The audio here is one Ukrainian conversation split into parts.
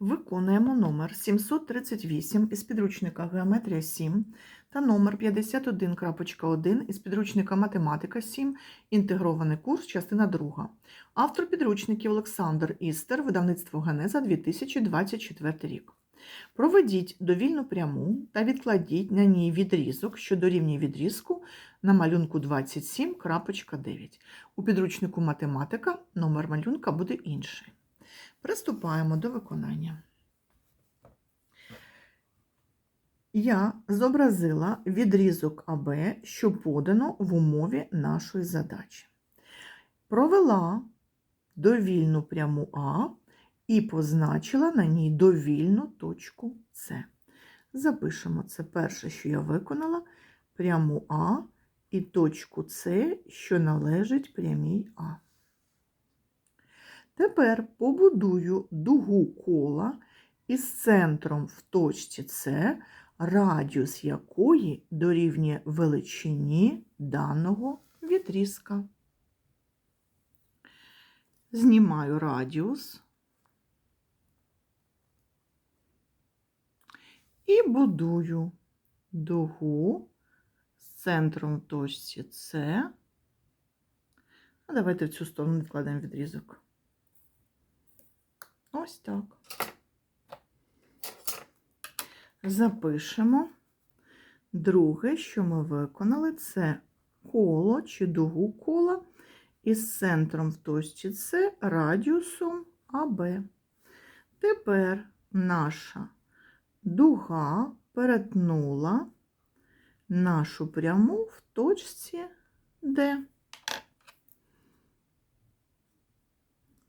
Виконуємо номер 738 із підручника Геометрія 7 та номер 51.1 із підручника Математика 7, інтегрований курс, частина 2. Автор підручників Олександр Істер, видавництво Генеза 2024 рік. Проведіть довільну пряму та відкладіть на ній відрізок, що дорівнює відрізку на малюнку 27.9. У підручнику Математика номер малюнка буде інший. Приступаємо до виконання. Я зобразила відрізок АБ, що подано в умові нашої задачі. Провела довільну пряму А і позначила на ній довільну точку С. Запишемо це перше, що я виконала, пряму А і точку С, що належить прямій А. Тепер побудую дугу кола із центром в точці С, радіус якої дорівнює величині даного відрізка. Знімаю радіус і будую дугу з центром в точці С. А давайте в цю сторону відкладемо відрізок. Ось так. Запишемо. Друге, що ми виконали, це коло чи дугу кола із центром в точці С радіусом АБ. Тепер наша дуга перетнула нашу пряму в точці Д.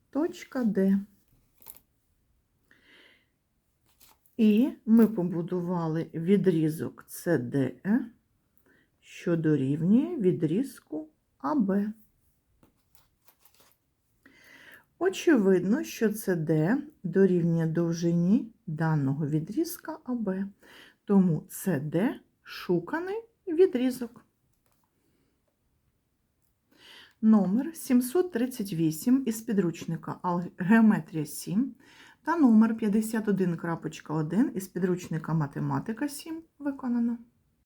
Точка Д. І ми побудували відрізок CDE, що дорівнює відрізку АБ. Очевидно, що CD дорівнює довжині даного відрізка АБ, тому CD шуканий відрізок. Номер 738 із підручника Геометрія 7 та номер 51.1 із підручника Математика 7 виконано.